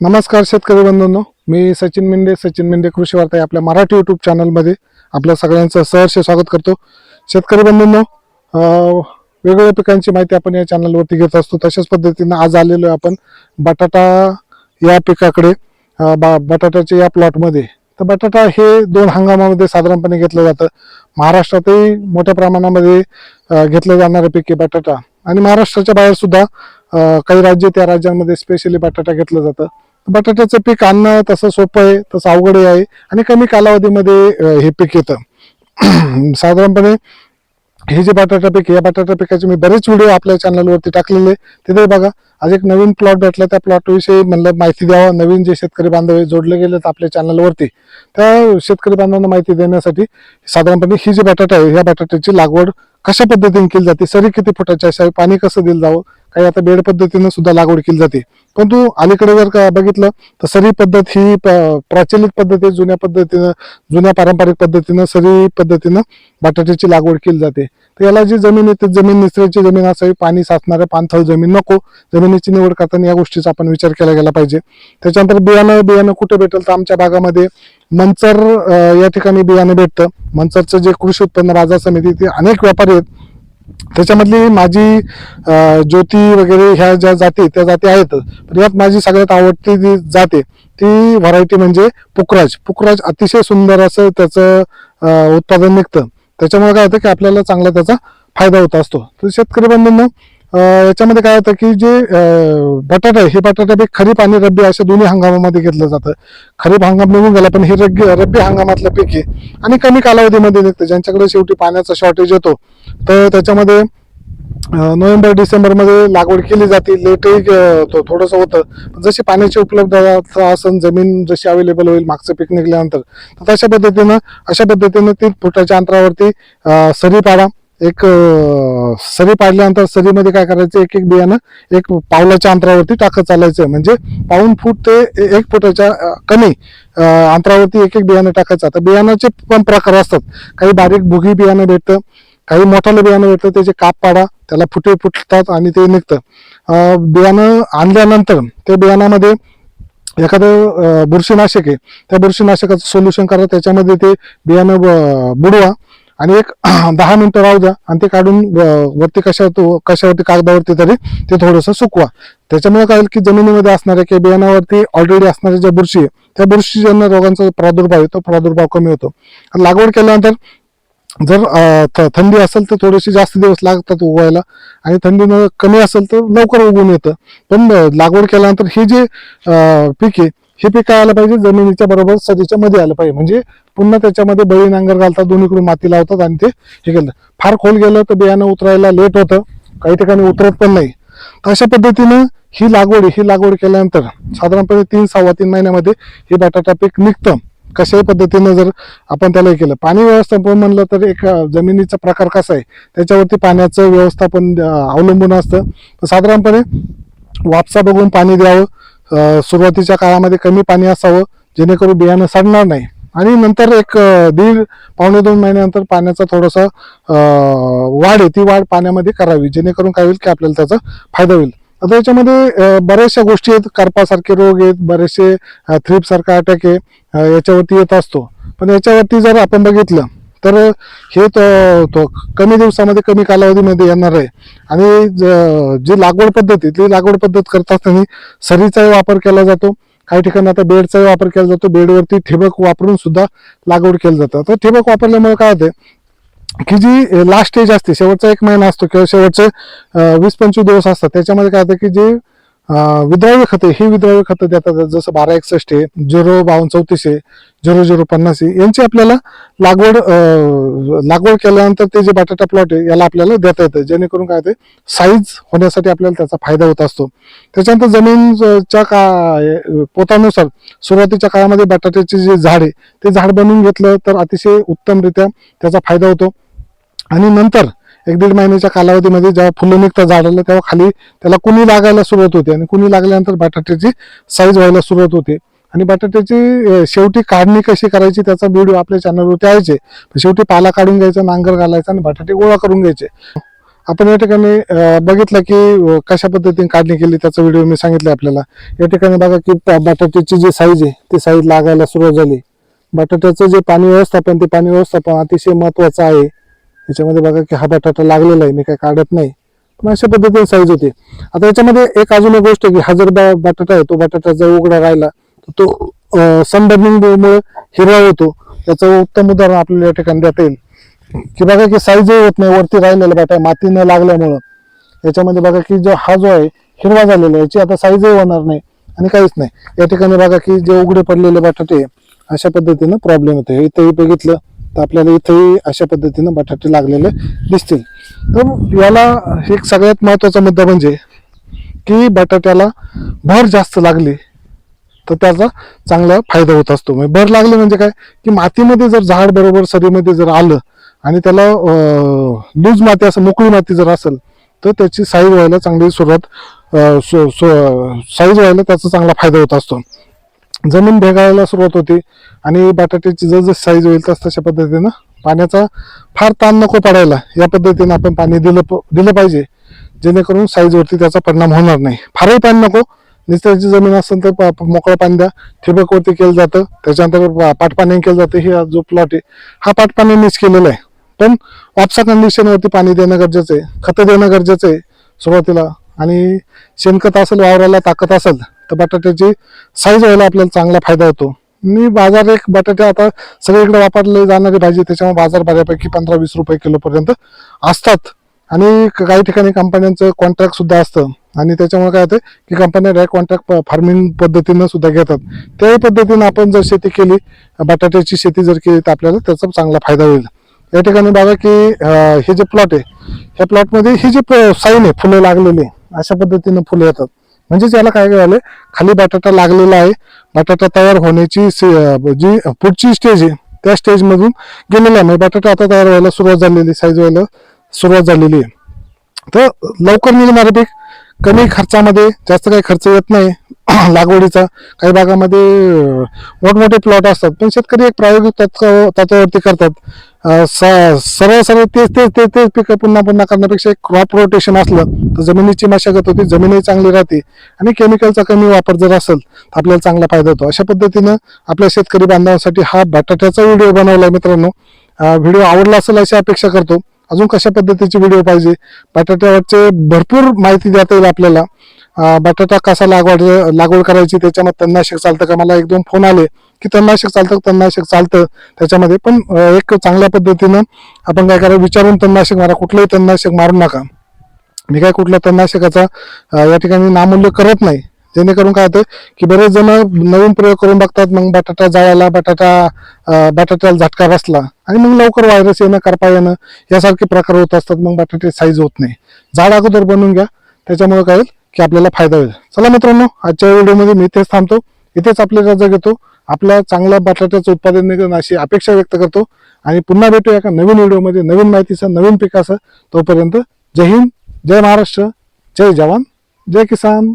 नमस्कार शेतकरी बंधूंनो. मी सचिन मेंढे सचिन मेंढे कृषी वार्ता या आपल्या मराठी यूट्यूब चॅनलमध्ये आपल्या सगळ्यांचं सहर्ष स्वागत करतो. शेतकरी बंधूंनो वेगवेगळ्या पिकांची माहिती आपण या चॅनलवरती घेत असतो. तशाच पद्धतीनं आज आलेलो आहे आपण बटाटा या पिकाकडे बा बटाट्याच्या या प्लॉटमध्ये तर बटाटा हे दोन हंगामामध्ये साधारणपणे घेतलं जातं. महाराष्ट्रातही मोठ्या प्रमाणामध्ये घेतलं जाणारं पीक आहे बटाटा. आणि महाराष्ट्राच्या बाहेर सुद्धा काही राज्य त्या राज्यांमध्ये स्पेशली बटाटा घेतलं जातं. बटाट्याचं पीक आणणं तसं सोपं आहे तसं अवघडही आहे. आणि कमी कालावधीमध्ये हे पीक येतं. साधारणपणे हे जे बटाटा पीक या बटाटा पिकाचे मी बरेच व्हिडिओ आपल्या चॅनलवरती टाकलेले तिथे बघा. आज एक नवीन प्लॉट भेटला त्या प्लॉटविषयी म्हणलं माहिती द्यावा. नवीन जे शेतकरी बांधव जोडले गेले आपल्या चॅनलवरती. त्या शेतकरी बांधवांना माहिती देण्यासाठी साधारणपणे ही जी बटाटा आहे या बटाट्याची लागवड कशा पद्धतीने केली जाते सरी किती फुटाची असावी पाणी कसं दिलं जावं काही आता बेड पद्धतीनं सुद्धा लागवड केली जाते. परंतु अलीकडे जर का बघितलं तर सरी पद्धत ही प- प्रचलित पद्धत आहे जुन्या पद्धतीनं जुन्या पारंपरिक पद्धतीनं सरी पद्धतीनं बटाट्याची लागवड केली जाते. तर याला जी जमीन येते जमीन निचऱ्याची जमीन असावी पाणी साचणारे पाणथळ जमीन नको. जमिनीची निवड करताना या गोष्टीचा आपण विचार केला गेला पाहिजे. त्याच्यानंतर बियाणं बियाणं कुठे भेटेल? तर आमच्या भागामध्ये मंचर या ठिकाणी बियाणं भेटतं. मंचरचं जे कृषी उत्पन्न बाजार समिती ते अनेक व्यापारी आहेत. त्याच्यामधली माझी ज्योती वगैरे ह्या ज्या जाती त्या जाती आहेत. पण यात माझी सगळ्यात आवडती जी जाते ती व्हरायटी म्हणजे पुकराज. पुकराज अतिशय सुंदर असं त्याचं उत्पादन निघतं. त्याच्यामुळे काय होतं की आपल्याला चांगला त्याचा फायदा होत असतो. तर शेतकरी बंधूंना याच्यामध्ये काय होतं की जे बटाटे बटाटा हे बटाटा पीक खरीप आणि रब्बी अशा दोन्ही हंगामामध्ये घेतलं जातं. खरीप हंगाम निघून गेला पण हे रब्बी रब्बी हंगामातलं पीक आहे आणि कमी कालावधीमध्ये निघतं. ज्यांच्याकडे शेवटी पाण्याचा शॉर्टेज येतो तर त्याच्यामध्ये नोव्हेंबर डिसेंबरमध्ये लागवड केली जाते. लेटही तो थोडंसं होतं. जशी पाण्याची उपलब्धता असेल जमीन जशी अवेलेबल होईल मागचं पीक निघाल्यानंतर तर तशा पद्धतीनं अशा पद्धतीनं तीन फुटाच्या अंतरावरती सरी पाडा. एक सरी पाडल्यानंतर सरीमध्ये काय करायचं? एक एक बियाणं एक पावलाच्या अंतरावरती टाकत चालायचं. म्हणजे पाऊन फूट ते एक फुटाच्या कमी अंतरावरती एक एक बियाणं टाकायचं. आता बियाणाचे पण प्रकार असतात. काही बारीक भुगी बियाणं भेटतं काही मोठालं बियाणं भेटतं. त्याचे काप पाडा त्याला फुटे फुटतात आणि ते निघतं. बियाणं आणल्यानंतर त्या बियाणामध्ये एखादं बुरशीनाशक आहे. त्या बुरशीनाशकाचं सोल्युशन करा. त्याच्यामध्ये ते बियाणं ब- बुडवा. आणि एक दहा मिनिटं राहू द्या आणि ते काढून वरती कशा कशावरती कागदावरती तरी ते थोडंसं सुकवा. त्याच्यामुळे काय होईल की जमिनीमध्ये असणाऱ्या किंवा बियाणावरती ऑलरेडी असणाऱ्या ज्या बुरशी आहे त्या बुरशीजन्य रोगांचा प्रादुर्भाव आहे तो प्रादुर्भाव कमी होतो. लागवड केल्यानंतर जर थ- थंडी असेल तर थोडेसे जास्त दिवस लागतात उगवायला आणि थंडी कमी असेल तर लवकर उगवून येतं. पण लागवड केल्यानंतर हे जे पीक आहे हे पीक काय आलं पाहिजे जमिनीच्या बरोबर सदीच्या मध्ये आलं पाहिजे. म्हणजे पुन्हा त्याच्यामध्ये बळी नांगर घालतात दोन्हीकडून माती लावतात आणि ते हे केलं. फार खोल गेलं तर बियाणं उतरायला लेट होतं. काही ठिकाणी उतरत पण नाही. अशा पद्धतीनं ही लागवड ही लागवड केल्यानंतर साधारणपणे तीन सव्वा तीन महिन्यामध्ये हे बटाटा पीक निघतं. कशाही पद्धतीनं जर आपण त्याला हे केलं. पाणी व्यवस्थापन म्हणलं तर एक जमिनीचा प्रकार कसा आहे त्याच्यावरती पाण्याचं व्यवस्थापन अवलंबून असतं. तर साधारणपणे वापसा बघून पाणी द्यावं. सुरुवातीच्या काळामध्ये कमी पाणी असावं जेणेकरून बियाणं सडणार नाही. आणि नंतर एक दीड पावणे दोन महिन्यानंतर पाण्याचा थोडासा वाढ आहे ती वाढ पाण्यामध्ये करावी जेणेकरून काय होईल की आपल्याला त्याचा फायदा होईल. आता याच्यामध्ये बऱ्याचशा गोष्टी आहेत करपासारखे रोग आहेत बरेचसे थ्रिप सारखा अटॅक आहे याच्यावरती येत असतो. पण याच्यावरती जर आपण बघितलं तर हे तो तो कमी दिवसामध्ये कमी कालावधीमध्ये येणार आहे. आणि ज- जी लागवड पद्धती ती लागवड पद्धत करत असताना सरीचाही वापर केला जातो. काही ठिकाणी आता बेडचाही वापर केला जातो. बेडवरती ठिबक वापरून सुद्धा लागवड केली जातं तर ठिबक वापरल्यामुळे काय होते की जी लास्ट स्टेज असते शेवटचा एक महिना असतो किंवा शेवटचे वीस पंचवीस दिवस असतात त्याच्यामध्ये काय होतं की जे विद्राव्य खते हे विद्राव्य खतं देतात जसं बारा एकसष्ट आहे झिरो बावन्न चौतीस आहे झिरो झिरो पन्नास आहे यांची आपल्याला लागवड लागवड केल्यानंतर ते जे बटाटा प्लॉट आहे याला आपल्याला देता येतं. जेणेकरून काय होते साईज होण्यासाठी आपल्याला त्याचा फायदा होत असतो. त्याच्यानंतर जमीनच्या का पोतानुसार सुरुवातीच्या काळामध्ये बटाट्याचे जे झाड आहे ते झाड बनवून घेतलं तर अतिशय उत्तमरित्या त्याचा फायदा होतो. आणि नंतर एक दीड महिन्याच्या कालावधीमध्ये जेव्हा फुलं निघतात झाडाला तेव्हा खाली त्याला कुणी लागायला सुरुवात होते. आणि कुणी लागल्यानंतर बटाट्याची साईज व्हायला सुरुवात होते. आणि बटाट्याची शेवटी काढणी कशी करायची त्याचा व्हिडिओ आपल्या चॅनलवरती यायचे. शेवटी पाला काढून घ्यायचा नांगर घालायचा आणि बटाटे गोळा करून घ्यायचे. आपण या ठिकाणी बघितलं की कशा पद्धतीने काढणी केली त्याचा व्हिडिओ मी सांगितला आपल्याला. या ठिकाणी बघा की बटाट्याची जी साईज आहे ती साईज लागायला सुरुवात झाली. बटाट्याचं जे पाणी व्यवस्थापन ते पाणी व्यवस्थापन अतिशय महत्वाचं आहे. याच्यामध्ये बघा की हा बटाटा लागलेला आहे मी काय काढत नाही. पण अशा पद्धतीने साईज होते. आता याच्यामध्ये एक अजून एक गोष्ट आहे की हा जर बटाटा आहे तो बटाटा जर उघडा राहिला तर तो सनबर्निंगमुळे हिरवा होतो. त्याचं उत्तम उदाहरण आपल्याला या ठिकाणी देता येईल. की बघा की साईजही होत नाही वरती राहिलेला बटा माती न लागल्यामुळं. याच्यामध्ये बघा की जो हा जो आहे हिरवा झालेला आहे याची आता साईजही होणार नाही आणि काहीच नाही. या ठिकाणी बघा की जे उघडे पडलेले बटाटे अशा पद्धतीनं प्रॉब्लेम होते इथेही बघितलं. तर आपल्याला इथेही अशा पद्धतीनं बटाटे लागलेले दिसतील. तर याला एक सगळ्यात महत्त्वाचा मुद्दा म्हणजे की बटाट्याला भर जास्त लागली तर त्याचा चांगला फायदा होत असतो. म्हणजे भर लागले म्हणजे काय? की मातीमध्ये जर झाड बरोबर सरीमध्ये जर आलं आणि त्याला लूज माती असं मोकळी माती जर असेल तर त्याची साईज व्हायला चांगली सुरुवात साईज व्हायला त्याचा चांगला फायदा होत असतो. जमीन भेगायला सुरुवात होते. आणि बटाट्याची जर साईज होईल तस तशा पद्धतीनं पाण्याचा फार ताण नको पडायला. या पद्धतीनं आपण पाणी दिलं प- दिलं पाहिजे. जेणेकरून साईजवरती त्याचा परिणाम होणार नाही. फारही पाणी नको. निसर्गाची जमीन असेल तर मोकळं पाणी द्या. ठिबकवरती केलं जातं. त्याच्यानंतर पाटपाण्याने पाटपाणी केलं जातं. हे जो प्लॉट आहे हा पाटपाण्यानेच केलेला आहे. पण वापसा कंडिशनवरती पाणी देणं गरजेचं आहे. खतं देणं गरजेचं आहे सुरुवातीला. आणि शेणखत असेल वावराला ताकद असेल तर बटाट्याची साईज व्हायला आपल्याला चांगला फायदा होतो. मी बाजार एक बटाटे आता सगळीकडे वापरले जाणारी भाजी त्याच्यामुळे बाजार बऱ्यापैकी पंधरा वीस रुपये किलोपर्यंत असतात. आणि क- काही ठिकाणी कंपन्यांचं कॉन्ट्रॅक्ट सुद्धा असतं. आणि त्याच्यामुळे काय होतं की कंपन्या डायरेक्ट कॉन्ट्रॅक्ट फार्मिंग पद्धतीनं सुद्धा घेतात. त्याही पद्धतीनं आपण जर शेती केली बटाट्याची शेती जर केली तर आपल्याला त्याचा चांगला फायदा होईल. या ठिकाणी बघा की हे जे प्लॉट आहे ह्या प्लॉटमध्ये ही जी साईन आहे फुलं लागलेली अशा पद्धतीनं फुलं येतात. म्हणजेच याला काय झालं खाली बटाटा लागलेला आहे. बटाटा तयार होण्याची से- जी पुढची स्टेज आहे त्या स्टेज मधून गेलेला नाही म्हणजे बटाटा आता तयार व्हायला सुरुवात झालेली साईज व्हायला सुरुवात झालेली आहे. तर लवकर निघणारे पीक कमी खर्चामध्ये जास्त काही खर्च येत नाही. लागवडीचा. काही भागामध्ये मोठमोठे प्लॉट असतात. पण शेतकरी एक प्रायोगिक तत्व तत्वावरती करतात. स- सरळ सरळ तेच तेच तेच तेच पिकं पुन्हा पुन्हा करण्यापेक्षा एक क्रॉप रोटेशन असलं तर जमिनीची मशागत होती जमीनही चांगली राहते. आणि केमिकलचा कमी वापर जर असेल तर आपल्याला चांगला फायदा होतो. अशा पद्धतीनं आपल्या शेतकरी बांधवांसाठी हा बटाट्याचा व्हिडिओ बनवला मित्रांनो. व्हिडिओ आवडला असेल अशी अपेक्षा करतो. अजून कशा पद्धतीचे व्हिडिओ पाहिजे? बटाट्यावरचे भरपूर माहिती देता येईल आपल्याला. बटाटा कसा लागवड लागवड करायची त्याच्यामध्ये तणनाशक चालतं का? मला एक दोन फोन आले की तणनाशक चालतं तणनाशक चालतं. त्याच्यामध्ये पण एक चांगल्या पद्धतीनं आपण काय करा विचारून तणनाशक मारा. कुठलंही तणनाशक मारू नका. मी काय कुठल्या तणनाशकाचा या ठिकाणी नामूल्य करत नाही. जेणेकरून काय होतं की बरेच जण नवीन प्रयोग करून बघतात मग बटाटा जाळायला बटाटा बटाट्याला झटका बसला आणि मग लवकर व्हायरस येणं करपा येणं यासारखे प्रकार होत असतात मग बटाटे साईज होत नाही. झाड अगोदर बनवून घ्या. त्याच्यामुळे काय होईल? की आपल्याला फायदा होईल. चला मित्रांनो आजच्या व्हिडिओमध्ये मी इथेच थांबतो. इथेच आपली रजा घेतो. आपल्या चांगल्या बटाट्याचं उत्पादन निघेल अशी अपेक्षा व्यक्त करतो. आणि पुन्हा भेटू एका नवीन व्हिडिओमध्ये नवीन माहितीचं नवीन पिकाचं तोपर्यंत जय हिंद जय महाराष्ट्र जय जवान जय किसान.